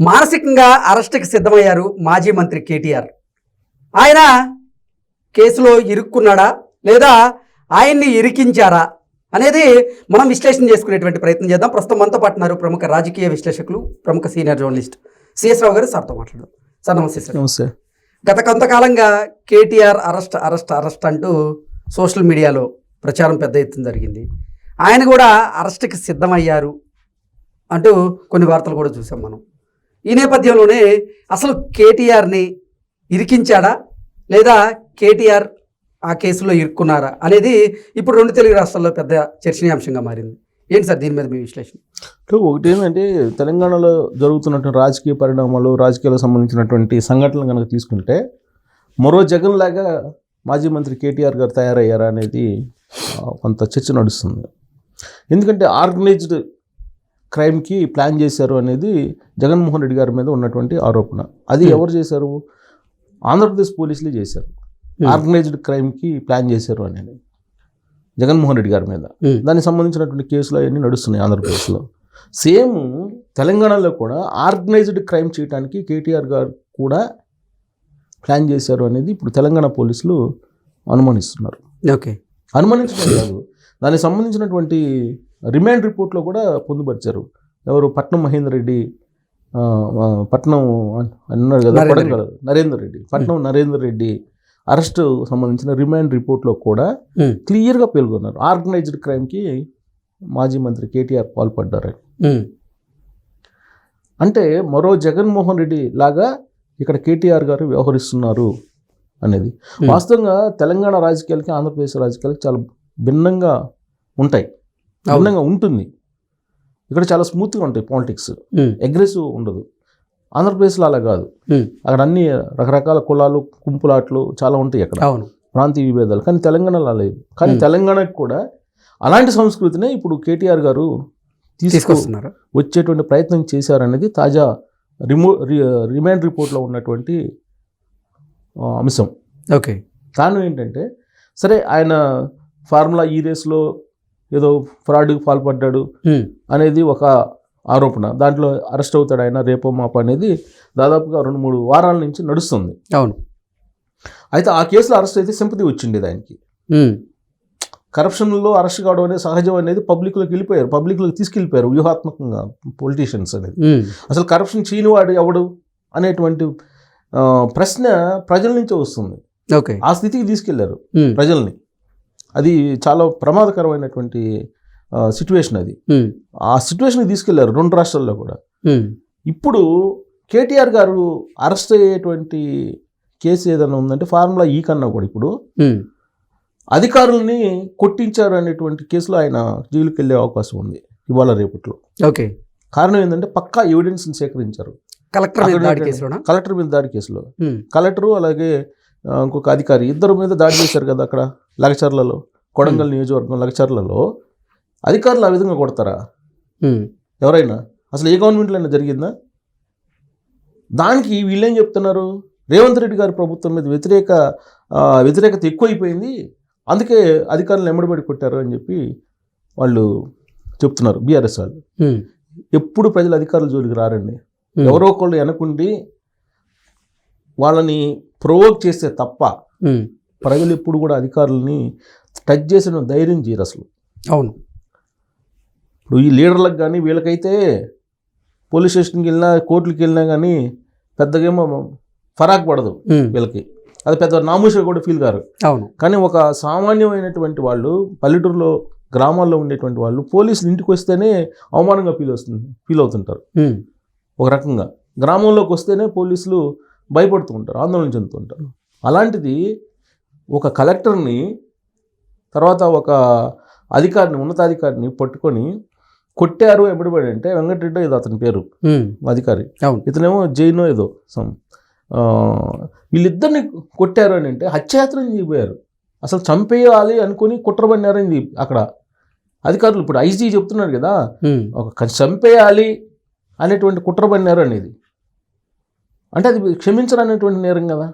మానసికంగా అరెస్ట్కి సిద్ధమయ్యారు మాజీ మంత్రి కేటీఆర్. ఆయన కేసులో ఇరుక్కున్నాడా? లేదా ఆయన్ని ఇరికించారా? అనేది మనం విశ్లేషణ చేసుకునేటువంటి ప్రయత్నం చేద్దాం. ప్రస్తుతం మనతో పాటు ఉన్నారు ప్రముఖ రాజకీయ విశ్లేషకులు ప్రముఖ సీనియర్ జర్నలిస్ట్ సిఎస్ రావు గారు. సార్తో మాట్లాడదాం. సార్ నమస్తే సార్. నమస్తే. గత కొంతకాలంగా కేటీఆర్ అరెస్ట్ అరెస్ట్ అరెస్ట్ అంటూ సోషల్ మీడియాలో ప్రచారం పెద్ద ఎత్తున జరిగింది. ఆయన కూడా అరెస్ట్కి సిద్ధమయ్యారు అంటూ కొన్ని వార్తలు కూడా చూసాం మనం. ఈ నేపథ్యంలోనే అసలు కేటీఆర్ని ఇరికించాడా? లేదా కేటీఆర్ ఆ కేసులో ఇరుక్కున్నారా? అనేది ఇప్పుడు రెండు తెలుగు రాష్ట్రాల్లో పెద్ద చర్చనీయాంశంగా మారింది. ఏంటి సార్ దీని మీద మీ విశ్లేషణ? ఒకటి ఏంటంటే తెలంగాణలో జరుగుతున్నటువంటి రాజకీయ పరిణామాలు రాజకీయాలకు సంబంధించినటువంటి సంఘటనలు కనుక తీసుకుంటే మరో జగన్ లాగా మాజీ మంత్రి కేటీఆర్ గారు తయారయ్యారా అనేది కొంత చర్చ నడుస్తుంది. ఎందుకంటే ఆర్గనైజ్డ్ క్రైమ్కి ప్లాన్ చేశారు అనేది జగన్మోహన్ రెడ్డి గారి మీద ఉన్నటువంటి ఆరోపణ. అది Hmm. ఎవరు చేశారు? ఆంధ్రప్రదేశ్ పోలీసులే చేశారు. Hmm. ఆర్గనైజ్డ్ క్రైమ్కి ప్లాన్ చేశారు అనేది జగన్మోహన్ రెడ్డి గారి మీద. Hmm. దానికి సంబంధించినటువంటి కేసులు అవన్నీ నడుస్తున్నాయి ఆంధ్రప్రదేశ్లో. సేమ్ తెలంగాణలో కూడా ఆర్గనైజ్డ్ క్రైమ్ చేయడానికి కేటీఆర్ గారు కూడా ప్లాన్ చేశారు అనేది ఇప్పుడు తెలంగాణ పోలీసులు అనుమానిస్తున్నారు. ఓకే. అనుమానించడం కాదు. దానికి సంబంధించినటువంటి రిమాండ్ రిపోర్ట్లో కూడా పొందుపరిచారు ఎవరు పట్నం మహేందర్ రెడ్డి పట్నం అన్నారు కదా నరేందర్ కొడంగల్ నరేందర్ రెడ్డి పట్నం నరేందర్ రెడ్డి అరెస్ట్ సంబంధించిన రిమాండ్ రిపోర్ట్లో కూడా. క్లియర్గా పేర్కొన్నారు ఆర్గనైజ్డ్ క్రైమ్కి మాజీ మంత్రి కేటీఆర్ పాల్పడ్డారు ఉమ్. అంటే మరో జగన్మోహన్ రెడ్డి లాగా ఇక్కడ కేటీఆర్ గారు వ్యవహరిస్తున్నారు అనేది. వాస్తవంగా తెలంగాణ రాజకీయాలకి ఆంధ్రప్రదేశ్ రాజకీయాలకి చాలా భిన్నంగా ఉంటాయి. భిన్నంగా ఉంటుంది. ఇక్కడ చాలా స్మూత్గా ఉంటాయి పాలిటిక్స్. అగ్రెసివ్ ఉండదు. ఆంధ్రప్రదేశ్లో అలా కాదు. అక్కడ అన్ని రకరకాల కులాలు కుంపులాట్లు చాలా ఉంటాయి అక్కడ. ప్రాంతీయ విభేదాలు. కానీ తెలంగాణలో అలా లేదు. కానీ. తెలంగాణకు కూడా అలాంటి సంస్కృతినే ఇప్పుడు కేటీఆర్ గారు తీసుకు తీసుకొస్తున్నారు. వచ్చేటువంటి ప్రయత్నం చేశారనేది తాజా రిమో రి- రిమాండ్ రిపోర్ట్లో ఉన్నటువంటి అంశం. ఓకే. కారణం ఏంటంటే సరే ఆయన ఫార్ములా ఈ రేస్లో ఏదో ఫ్రాడ్కి పాల్పడ్డాడు. అనేది ఒక ఆరోపణ. దాంట్లో అరెస్ట్ అవుతాడు ఆయన రేపో మాప అనేది దాదాపుగా రెండు మూడు వారాల నుంచి నడుస్తుంది. అవును. అయితే ఆ కేసులో అరెస్ట్ అయితే సింపతి వచ్చింది దానికి. కరప్షన్లో అరెస్ట్ కావడం అనేది సహజం అనేది పబ్లిక్లోకి వెళ్ళిపోయారు. పబ్లిక్లోకి తీసుకెళ్ళిపోయారు. వ్యూహాత్మకంగా పొలిటీషియన్స్ అనేది. అసలు కరప్షన్ చేయనివాడు ఎవడు అనేటువంటి ప్రశ్న ప్రజల నుంచే వస్తుంది. ఓకే. ఆ స్థితికి తీసుకెళ్ళారు. ప్రజల్ని. అది చాలా ప్రమాదకరమైనటువంటి సిచ్యువేషన్ అది. ఆ సిచ్యువేషన్కి తీసుకెళ్ళారు రెండు రాష్ట్రాల్లో కూడా. ఇప్పుడు కేటీఆర్ గారు అరెస్ట్ అయ్యేటువంటి కేసు ఏదైనా ఉందంటే ఫార్ములా ఈ కన్నా కూడా ఇప్పుడు. అధికారుల్ని కొట్టించారు అనేటువంటి కేసులో ఆయన జైలుకి వెళ్ళే అవకాశం ఉంది ఇవాళ రేపట్లో. ఓకే. కారణం ఏంటంటే పక్కా ఎవిడెన్స్ని సేకరించారు. కలెక్టర్ కలెక్టర్ మీద దాడి కేసులో. కలెక్టరు అలాగే ఇంకొక అధికారి ఇద్దరు మీద దాడి చేశారు కదా అక్కడ. లగచర్లలో కొడంగల్ నియోజకవర్గం లగచర్లలో అధికారులు ఆ విధంగా కొడతారా. ఎవరైనా అసలు ఏ గవర్నమెంట్లో అయినా జరిగిందా దానికి వీళ్ళేం చెప్తున్నారు రేవంత్ రెడ్డి గారి ప్రభుత్వం మీద వ్యతిరేక వ్యతిరేకత ఎక్కువైపోయింది అందుకే అధికారులను ఎమ్మడిబడి కొట్టారు అని చెప్పి వాళ్ళు చెప్తున్నారు బీఆర్ఎస్ వాళ్ళు. ఎప్పుడు ప్రజలు అధికారుల జోలికి రారండి. ఎవరో ఒకళ్ళు వెనకుండి వాళ్ళని ప్రొవోక్ చేస్తే తప్ప. ప్రజలు ఎప్పుడు కూడా అధికారులని టచ్ చేసిన ధైర్యం చేయరు అసలు. అవును. ఇప్పుడు ఈ లీడర్లకు కానీ వీళ్ళకైతే పోలీస్ స్టేషన్కి వెళ్ళినా కోర్టుకి వెళ్ళినా కానీ పెద్దగా ఏమో ఫరాక్ పడదు. వీళ్ళకి. అది పెద్ద నామూషగా కూడా ఫీల్ కారు. అవును. కానీ ఒక సామాన్యమైనటువంటి వాళ్ళు పల్లెటూరులో గ్రామాల్లో ఉండేటువంటి వాళ్ళు పోలీసులు ఇంటికి వస్తేనే అవమానంగా ఫీల్ వస్తుంది ఫీల్ అవుతుంటారు. ఒక రకంగా గ్రామంలోకి వస్తేనే పోలీసులు భయపడుతూ ఉంటారు ఆందోళన చెందుతుంటారు అలాంటిది ఒక కలెక్టర్ని తర్వాత ఒక అధికారిని ఉన్నతాధికారిని పట్టుకొని కొట్టారు ఎప్పుడుపడి అంటే వెంకటరెడ్డి ఏదో అతని పేరు. అధికారి ఇతనేమో జైనో ఏదో సమ్ వీళ్ళిద్దరిని కొట్టారు అని అంటే హత్యాయత్నం చేయబోయారు అసలు చంపేయాలి అనుకుని కుట్రబడినారని అక్కడ అధికారులు ఇప్పుడు ఐజీ చెప్తున్నారు కదా. ఒక చంపేయాలి అనేటువంటి కుట్రబడినారు అనేది అంటే అది క్షమించరనేటువంటి నేరం కదా.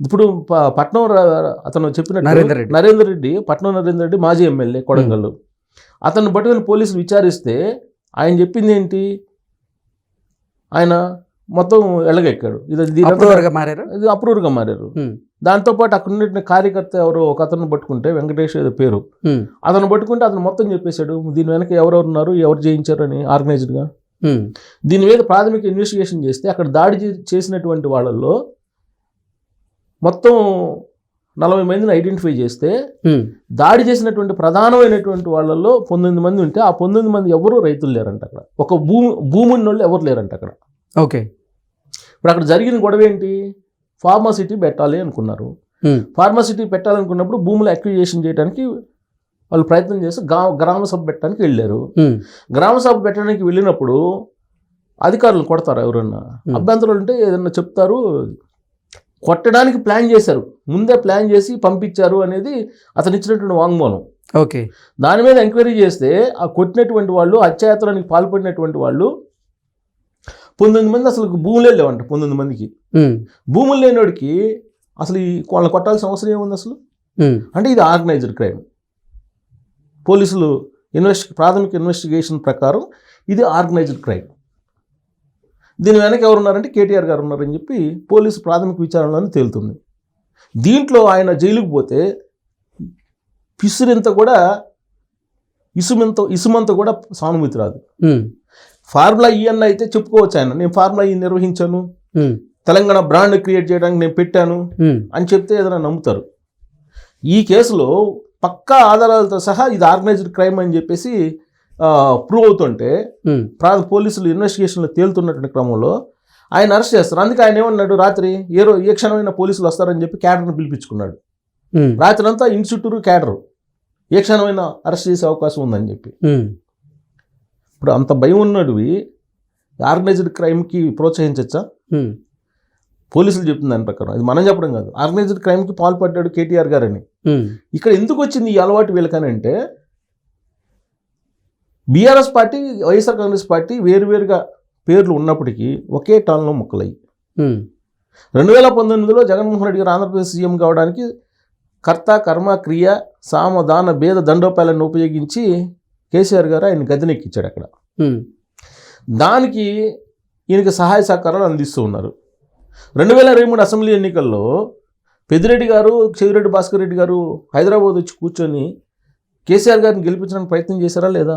ఇప్పుడు ప- పట్నం ర- అతను చెప్పినట్టు నరేందర్ రెడ్డి. నరేందర్ రెడ్డి పట్నం నరేందర్ రెడ్డి మాజీ ఎమ్మెల్యే కొడంగల్ అతన్ని పట్టుకొని పోలీసులు విచారిస్తే ఆయన చెప్పింది ఏంటి? ఆయన మొత్తం ఎల్లగెక్కాడు ఇది మారారు? ఇది అప్రూవర్గా మారారు. దాంతోపాటు అక్కడ ఉన్న కార్యకర్త ఎవరో ఒక అతను పట్టుకుంటే వెంకటేష్ ఏదో పేరు. అతను పట్టుకుంటే అతను మొత్తం చెప్పేశాడు దీని వెనక ఎవరెవరు ఉన్నారు? ఎవరు చేయించారు అని ఆర్గనైజ్డ్గా. దీని మీద ప్రాథమిక ఇన్వెస్టిగేషన్ చేస్తే అక్కడ దాడి చేసినటువంటి వాళ్ళల్లో మొత్తం నలభై మందిని ఐడెంటిఫై చేస్తే దాడి చేసినటువంటి ప్రధానమైనటువంటి వాళ్ళల్లో పంతొమ్మిది మంది ఉంటే ఆ పంతొమ్మిది మంది ఎవరు రైతులు లేరంట అక్కడ. ఒక భూమి భూమి ఉన్న వాళ్ళు ఎవరు లేరంట అక్కడ. ఓకే. ఇప్పుడు అక్కడ జరిగిన గొడవ ఏంటి? ఫార్మాసిటీ పెట్టాలి అనుకున్నారు. ఫార్మాసిటీ పెట్టాలనుకున్నప్పుడు భూములు అక్విజేషన్ చేయడానికి వాళ్ళు ప్రయత్నం చేసి గ్రామ సభ పెట్టడానికి వెళ్ళారు. గ్రామ సభ పెట్టడానికి వెళ్ళినప్పుడు అధికారులు కొడతారు ఎవరన్నా. అభ్యంతరాలు ఉంటే ఏదన్నా చెప్తారు? కొట్టడానికి ప్లాన్ చేశారు. ముందే ప్లాన్ చేసి పంపించారు అనేది అతను ఇచ్చినటువంటి వాంగ్మూలం. ఓకే. దాని మీద ఎంక్వైరీ చేస్తే ఆ కొట్టినటువంటి వాళ్ళు అత్యాచారానికి పాల్పడినటువంటి వాళ్ళు పంతొమ్మిది మంది అసలు భూములే లేవంట పంతొమ్మిది మందికి. భూములు లేనివాడికి అసలు ఈ వాళ్ళని కొట్టాల్సిన అవసరం ఏముంది అసలు? అంటే ఇది ఆర్గనైజ్డ్ క్రైమ్. పోలీసులు ఇన్వెస్ట్ ప్రాథమిక ఇన్వెస్టిగేషన్ ప్రకారం ఇది ఆర్గనైజ్డ్ క్రైమ్. దీని వెనక ఎవరు ఉన్నారంటే కేటీఆర్ గారు ఉన్నారని చెప్పి పోలీసు ప్రాథమిక విచారణలోనే తేలుతుంది. దీంట్లో ఆయన జైలుకు పోతే పిసురింత కూడా ఇసుమంత ఇసుమంత కూడా సానుభూతి రాదు. ఫార్ములా ఈఎన్ అయితే చెప్పుకోవచ్చు ఆయన. నేను ఫార్ములా ఈ నిర్వహించాను. తెలంగాణ బ్రాండ్ క్రియేట్ చేయడానికి నేను పెట్టాను అని చెప్తే ఏదైనా నమ్ముతారు. ఈ కేసులో పక్కా ఆధారాలతో సహా ఇది ఆర్గనైజ్డ్ క్రైమ్ అని చెప్పేసి ప్రూవ్ అవుతుంటే పోలీసులు ఇన్వెస్టిగేషన్లో తేలుతున్నటువంటి క్రమంలో ఆయన అరెస్ట్ చేస్తారు. అందుకే ఆయన ఏమన్నాడు? రాత్రి ఏ రో ఏ క్షణమైన పోలీసులు వస్తారని చెప్పి క్యాడర్ని పిలిపించుకున్నాడు. రాత్రి అంతా చుట్టూరు క్యాడర్ ఏ క్షణమైన అరెస్ట్ చేసే అవకాశం ఉందని చెప్పి. ఇప్పుడు అంత భయం ఉన్నడివి. ఆర్గనైజ్డ్ క్రైమ్కి ప్రోత్సహించచ్చా? పోలీసులు చెప్తుంది దాని ప్రకారం. ఇది మనం చెప్పడం కాదు. ఆర్గనైజ్డ్ క్రైమ్కి పాల్పడ్డాడు కేటీఆర్ గారని. ఇక్కడ ఎందుకు వచ్చింది ఈ అలవాటు వీళ్ళకని అంటే BRS party YSR Congress party వేరువేరుగా పేర్లు ఉన్నప్పటికీ ఒకే టాన్లో ముక్కలయ్యి రెండు వేల పంతొమ్మిదిలో జగన్మోహన్ రెడ్డి గారు ఆంధ్రప్రదేశ్ సీఎం కావడానికి కర్త కర్మ క్రియ సామ దాన భేద దండోపాయాలను ఉపయోగించి కేసీఆర్ గారు ఆయన గద్దెనెక్కించాడు అక్కడ. దానికి ఈయనకి సహాయ సహకారాలు అందిస్తూ ఉన్నారు. రెండు వేల ఇరవై మూడు అసెంబ్లీ ఎన్నికల్లో పెద్దిరెడ్డి గారు చెవిరెడ్డి భాస్కర్ రెడ్డి గారు హైదరాబాద్ వచ్చి కూర్చొని కేసీఆర్ గారిని గెలిపించడానికి ప్రయత్నం చేశారా లేదా?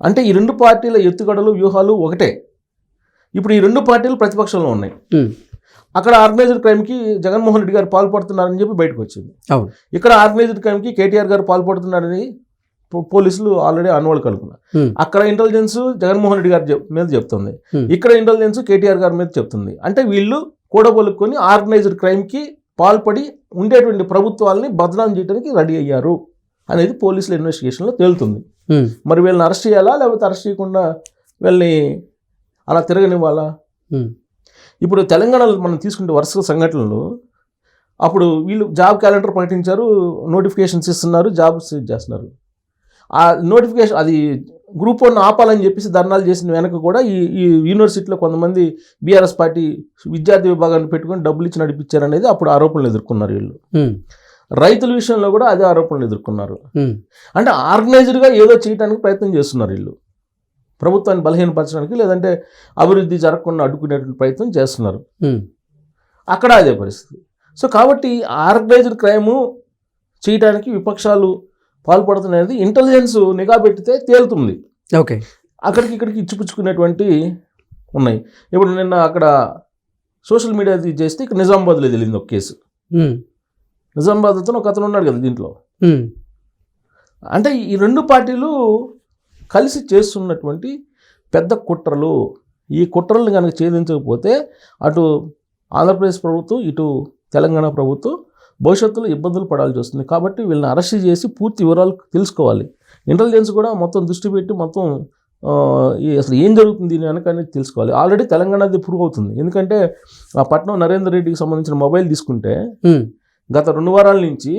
అంటే ఈ రెండు పార్టీల ఎత్తుగడలు వ్యూహాలు ఒకటే. ఇప్పుడు ఈ రెండు పార్టీలు ప్రతిపక్షంలో ఉన్నాయి. అక్కడ ఆర్గనైజ్డ్ క్రైమ్కి జగన్మోహన్ రెడ్డి గారు పాల్పడుతున్నారని చెప్పి బయటకు వచ్చింది. ఇక్కడ ఆర్గనైజ్డ్ క్రైమ్కి కేటీఆర్ గారు పాల్పడుతున్నారని పో- పోలీసులు ఆల్రెడీ అనువల్ కలుగున్నారు ఉమ్, అక్కడ ఇంటెలిజెన్స్ జగన్మోహన్ రెడ్డి గారి మీద చెప్తుంది. ఇక్కడ ఇంటెలిజెన్స్ కేటీఆర్ గారి మీద చెప్తుంది. అంటే వీళ్ళు కూడబలుకొని ఆర్గనైజ్డ్ క్రైమ్కి పాల్పడి ఉండేటువంటి ప్రభుత్వాలని బదనాం చేయడానికి రెడీ అయ్యారు. అనేది పోలీసుల ఇన్వెస్టిగేషన్లో తేలుతుంది. మరి వీళ్ళని అరెస్ట్ చేయాలా? లేకపోతే అరెస్ట్ చేయకుండా వీళ్ళని అలా తిరగనివ్వాలా? ఇప్పుడు తెలంగాణలో మనం తీసుకుంటే వరుస సంఘటనలు అప్పుడు వీళ్ళు జాబ్ క్యాలెండర్ ప్రకటించారు నోటిఫికేషన్స్ ఇస్తున్నారు జాబ్స్ చేస్తున్నారు. ఆ నోటిఫికేషన్ అది గ్రూప్ వన్ ఆపాలని చెప్పేసి ధర్నాలు చేసిన వెనక కూడా ఈ ఈ యూనివర్సిటీలో కొంతమంది బీఆర్ఎస్ పార్టీ విద్యార్థి విభాగాన్ని పెట్టుకొని డబ్బులు ఇచ్చి నడిపించారు అనేది అప్పుడు ఆరోపణలు ఎదుర్కొన్నారు వీళ్ళు. రైతుల విషయంలో కూడా అదే ఆరోపణలు ఎదుర్కొన్నారు. అంటే ఆర్గనైజ్డ్గా ఏదో చేయడానికి ప్రయత్నం చేస్తున్నారు వీళ్ళు. ప్రభుత్వాన్ని బలహీనపరచడానికి లేదంటే అభివృద్ధి జరగకుండా అడ్డుకునేటువంటి ప్రయత్నం చేస్తున్నారు. అక్కడ అదే పరిస్థితి. సో కాబట్టి ఆర్గనైజ్డ్ క్రైము చేయడానికి విపక్షాలు పాల్పడుతున్నది ఇంటెలిజెన్స్ నిఘా పెట్టితే తేలుతుంది. ఓకే. అక్కడికి ఇక్కడికి ఇచ్చిపుచ్చుకునేటువంటి ఉన్నాయి. ఇప్పుడు నిన్న అక్కడ సోషల్ మీడియా చేస్తే ఇక్కడ నిజామాబాద్లో తెలిసింది ఒక కేసు. నిజామాబాద్ అతను ఒక అతను ఉన్నాడు కదా దీంట్లో. అంటే ఈ రెండు పార్టీలు కలిసి చేస్తున్నటువంటి పెద్ద కుట్రలు. ఈ కుట్రలను కనుక ఛేదించకపోతే అటు ఆంధ్రప్రదేశ్ ప్రభుత్వం ఇటు తెలంగాణ ప్రభుత్వం భవిష్యత్తులో ఇబ్బందులు పడాల్సి వస్తుంది. కాబట్టి వీళ్ళని అరెస్ట్ చేసి పూర్తి వివరాలు తెలుసుకోవాలి. ఇంటెలిజెన్స్ కూడా మొత్తం దృష్టి పెట్టి మొత్తం అసలు ఏం జరుగుతుంది దీని వెనక అనేది తెలుసుకోవాలి. ఆల్రెడీ తెలంగాణది ప్రూవ్ అవుతుంది. ఎందుకంటే ఆ పట్నం నరేందర్ రెడ్డికి సంబంధించిన మొబైల్ తీసుకుంటే గత రెండు వారాల నుంచి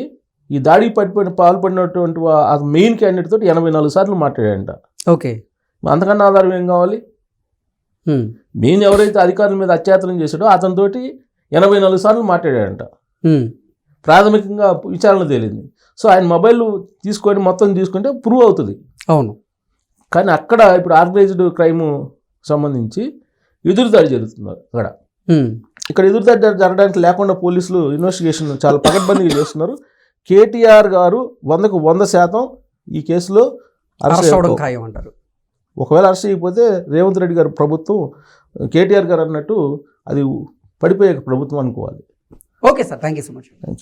ఈ దాడికి పడిపోయిన పాల్పడినటువంటి ఆ మెయిన్ క్యాండిడేట్ తోటి ఎనభై నాలుగు సార్లు మాట్లాడాడంట. ఓకే. అంతకన్నా ఆధారం ఏం కావాలి? మెయిన్ ఎవరైతే అధికారుల మీద అత్యాచారం చేశాడో అతనితోటి ఎనభై నాలుగు సార్లు మాట్లాడాడంట. ప్రాథమికంగా విచారణ తేలింది. సో ఆయన మొబైల్ తీసుకొని మొత్తం తీసుకుంటే ప్రూవ్ అవుతుంది. అవును. కానీ అక్కడ ఇప్పుడు ఆర్గనైజ్డ్ క్రైమ్ సంబంధించి ఎదురుదాడి జరుగుతున్నారు అక్కడ. ఇక్కడ ఎదురుదాడి జర- జరగడానికి లేకుండా పోలీసులు ఇన్వెస్టిగేషన్ చాలా పకడ్బందీగా చేస్తున్నారు. కేటీఆర్ గారు వందకు వంద శాతం ఈ కేసులో అరెస్ట్. ఖాయం అంటారు ఒకవేళ అరెస్ట్ చేయకపోతే రేవంత్ రెడ్డి గారు ప్రభుత్వం కేటీఆర్ గారు అన్నట్టు అది పడిపోయే ప్రభుత్వం అనుకోవాలి. Okay sir. Thank you so much. Thank you